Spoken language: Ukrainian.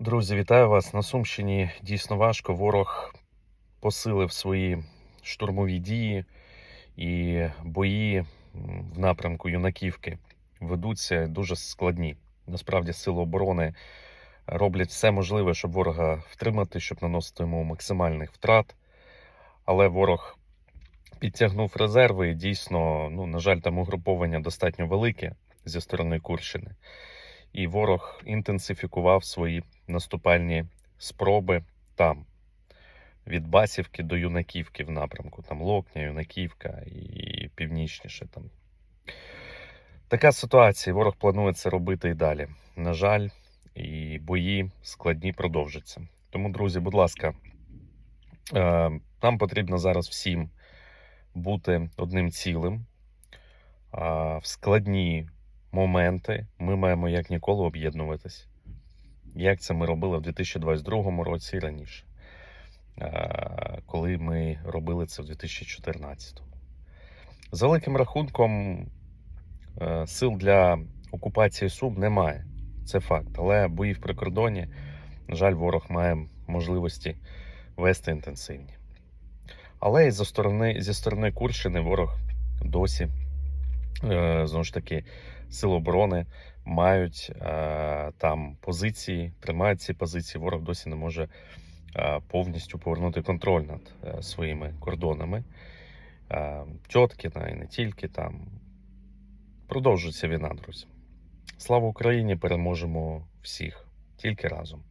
Друзі, вітаю вас на Сумщині. Дійсно важко. Ворог посилив свої штурмові дії і бої в напрямку Юнаківки ведуться дуже складні. Насправді, сили оборони роблять все можливе, щоб ворога втримати, щоб наносити йому максимальних втрат. Але ворог підтягнув резерви і дійсно, ну, на жаль, там угруповання достатньо велике зі сторони Курщини. І ворог інтенсифікував свої наступальні спроби там. Від Басівки до Юнаківки в напрямку, там Локня, Юнаківка і північніше там. Така ситуація. Ворог планує це робити і далі. На жаль, і бої складні продовжаться. Тому, друзі, будь ласка, е, нам потрібно зараз всім бути одним цілим. В складні моменти ми маємо як ніколи об'єднуватись. Як це ми робили в 2022 році і раніше, коли ми робили це в 2014. За великим рахунком, е, сил для окупації Сум немає. Це факт. Але бої в прикордоні, на жаль, ворог має можливості вести інтенсивні. Але і зі сторони, зі сторони Курщини ворог досі, знову ж таки, сили оборони мають е, там позиції, тримають ці позиції. Ворог досі не може е, повністю повернути контроль над е, своїми кордонами. Е, Тьоткіна і не тільки там. Продовжується війна, друзі. Слава Україні! Переможемо всіх тільки разом.